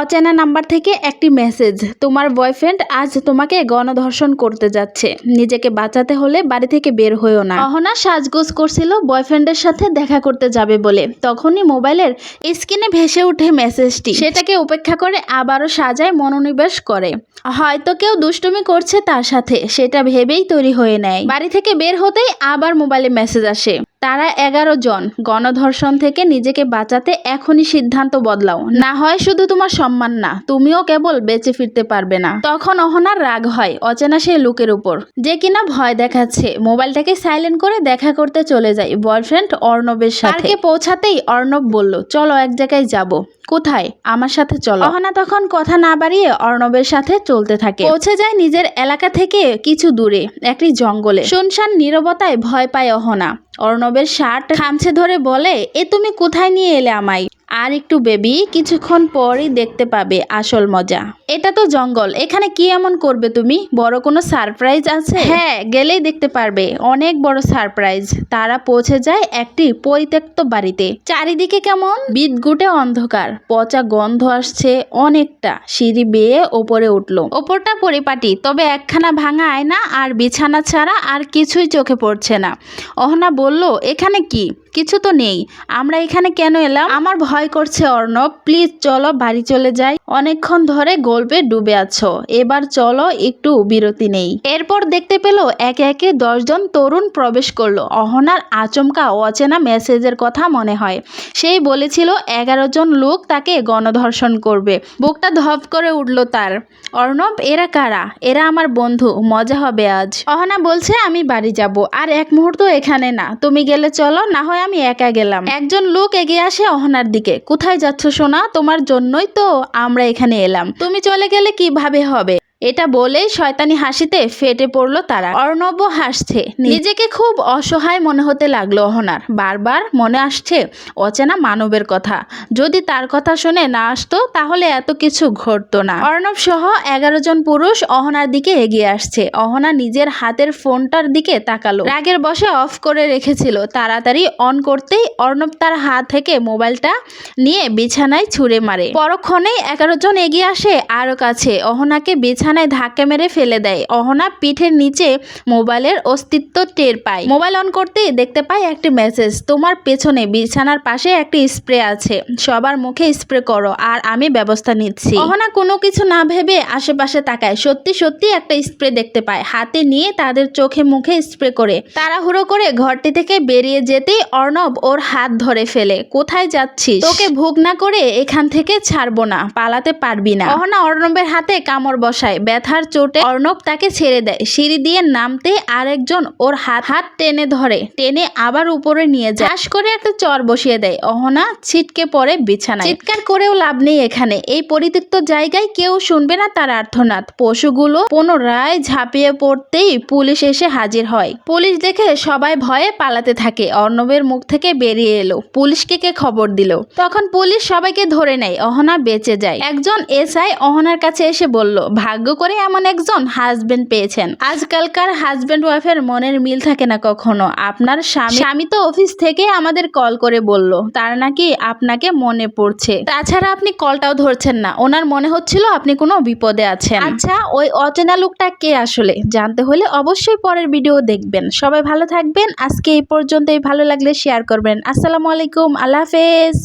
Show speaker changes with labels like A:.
A: অচেনা নাম্বার থেকে একটি মেসেজ তোমার বয়ফ্রেন্ড আজ তোমাকে গণধর্ষণ করতে যাচ্ছে। নিজেকে বাঁচাতে হলে বাড়ি থেকে বের হইও না। অহনা সাজগোজ করছিল বয়ফ্রেন্ডের সাথে দেখা করতে যাবে বলে। তখনই মোবাইলের স্ক্রিনে ভেসে ওঠে মেসেজটি সেটাকে উপেক্ষা করে আবারও সাজায় মনোনিবেশ করে। হয়তো কেউ দুষ্টুমি করছে তার সাথে, সেটা ভেবেই তৈরি হয়ে নেয়। বাড়ি থেকে বের হতেই আবার মোবাইলে মেসেজ আসে। তারা এগারো জন। গণধর্ষণ থেকে নিজেকে বাঁচাতে এখনই সিদ্ধান্ত বদলাও। না হয় শুধু তোমার সম্মান না, তুমিও কেবল বেঁচে ফিরতে পারবে না। তখন অহনার রাগ হয় অচেনা সেই লোকের উপর। যে কিনা ভয় দেখাচ্ছে, মোবাইলটাকে সাইলেন্ট করে দেখা করতে চলে যায় বয়ফ্রেন্ড অর্ণবের সাথে। পৌঁছাতেই অর্ণব বলল, চলো এক জায়গায় যাব। কোথায়? আমার সাথে চলো। অহনা তখন কথা না বাড়িয়ে অর্ণবের সাথে চলতে থাকে। পৌঁছে যায় নিজের এলাকা থেকে কিছু দূরে, একটি জঙ্গলে। শুনশান নীরবতায় ভয় পায় অহনা। অর্ণবের শার্ট খামছে ধরে বলে এ তুমি কোথায় নিয়ে এলে আমায়? আর একটু বেবি কিছুক্ষণ পরই দেখতে পাবে আসল মজা। এটা তো জঙ্গল, এখানে কি এমন করবে তুমি? বড় কোনো সারপ্রাইজ আছে? হ্যাঁ গেলেই দেখতে পারবে। অনেক বড় সারপ্রাইজ। তারা পৌঁছে যায় একটি পরিত্যক্ত বাড়িতে। চারিদিকে কেমন? বিদগুটে অন্ধকার। পচা গন্ধ আসছে অনেকটা। সিঁড়ি বেয়ে ওপরে উঠল। ওপরটা পরিপাটি, তবে একখানা ভাঙা আয়না আর বিছানা ছাড়া আর কিছুই চোখে পড়ছে না। অহনা বলল, এখানে কি? কিছু তো নেই। আমরা এখানে কেন এলাম? আমার ভয় করছে অর্ণব। প্লিজ চলো বাড়ি চলে যাই। অনেকক্ষণ ধরে গল্পে ডুবে আছো। এবার চলো, একটু বিরতি নেই। এরপর দেখতে পেল একে একে দশজন তরুণ প্রবেশ করল। অহনার আচমকা অচেনা মেসেজের কথা মনে হয়। সেই বলেছিল, এগারো জন লোক তাকে গণধর্ষণ করবে। বুকটা ধপ করে উঠল তার। অর্ণব, এরা কারা? এরা আমার বন্ধু। মজা হবে আজ। অহনা বলছে, আমি বাড়ি যাব। আর এক মুহূর্ত এখানে না। তুমি গেলে চলো, না হয় আমি একা গেলাম। একজন লোক এগিয়ে আসে অহনার দিকে। কোথায় যাচ্ছ সোনা? তোমার জন্যই তো আমরা এখানে এলাম। তুমি চলে গেলে কীভাবে হবে? এটা বলেই শয়তানি হাসিতে ফেটে পড়ল তারা। অর্ণব হাসছে। নিজেকে খুব অসহায় মনে হতে লাগল অহনার। বারবার মনে আসছে অচেনা মানবের কথা। যদি তার কথা শুনে না আসতো, তাহলে এত কিছু ঘটতো না। অর্ণব সহ এগারো জন পুরুষ অহনার দিকে এগিয়ে আসছে। অহনা নিজের হাতের ফোনটার দিকে তাকালো। রাগের বসে অফ করে রেখেছিল। তাড়াতাড়ি অন করতেই অর্ণব তার হাত থেকে মোবাইলটা নিয়ে বিছানায় ছুঁড়ে মারে। পরক্ষণেই এগারো জন এগিয়ে আসে আরও কাছে। অহনাকে বিছানায় ধাক্কা মেরে ফেলে দেয়। অহনা পিঠের নিচে মোবাইলের অস্তিত্ব টের পায়। মোবাইল অন করতেই দেখতে পায় একটি মেসেজ, তোমার পেছনে বিছানার পাশে একটি স্প্রে আছে। সবার মুখে স্প্রে করো আর আমি ব্যবস্থা নিচ্ছি। অহনা কোনো কিছু না ভেবে আশেপাশে তাকায়। সত্যি সত্যি একটা স্প্রে দেখতে পায়। হাতে নিয়ে তাদের চোখে মুখে স্প্রে করে। তাড়াহুড়ো করে ঘরটি থেকে বেরিয়ে যেতেই অর্ণব ওর হাত ধরে ফেলে। কোথায় যাচ্ছিস? তোকে ভোগ না করে এখান থেকে ছাড়বো না, পালাতে পারবি না। অহনা অর্ণবের হাতে কামড় বসায়। ব্যথার চোটে অর্ণব তাকে ছেড়ে দেয়। সিঁড়ি দিয়ে নামতে আরেকজন ওর হাত হাত টেনে ধরে। টেনে আবার উপরে নিয়ে যায়। চাষ করে একটা চর বসিয়ে দেয়। অহনা ছিটকে পড়ে বিছানায়। চিৎকার করেও লাভ নেই এখানে। এই পরিত্যক্ত জায়গায় কেউ শুনবে না তার আর্থনাদ পশুগুলো পুনরায় ঝাঁপিয়ে পড়তেই পুলিশ এসে হাজির হয়। পুলিশ দেখে সবাই ভয়ে পালাতে থাকে। অর্ণবের মুখ থেকে বেরিয়ে এলো। পুলিশকে কে খবর দিল? তখন পুলিশ সবাইকে ধরে নেয়। অহনা বেঁচে যায়। একজন এসআই অহনার কাছে এসে বলল, ভাগ্য করে এমন একজন হাজবেন্ড পেয়েছেন। আজকালকার হাজবেন্ড ওয়াইফের মনের মিল থাকে না কখনো। আপনার স্বামী স্বামী তো অফিস থেকে আমাদের কল করে বলল, তার নাকি আপনাকে মনে পড়ছে। তাছাড়া আপনি কলটাও ধরছেন না। ওনার মনে হচ্ছিল আপনি কোনো বিপদে আছেন। আচ্ছা ওই অচেনা লোকটা কে আসলে? জানতে হলে অবশ্যই পরের ভিডিও দেখবেন। সবাই ভালো থাকবেন। আজকে এই পর্যন্তই। ভালো লাগলে শেয়ার করবেন। আসসালামু আলাইকুম। আল্লাহ হাফেজ।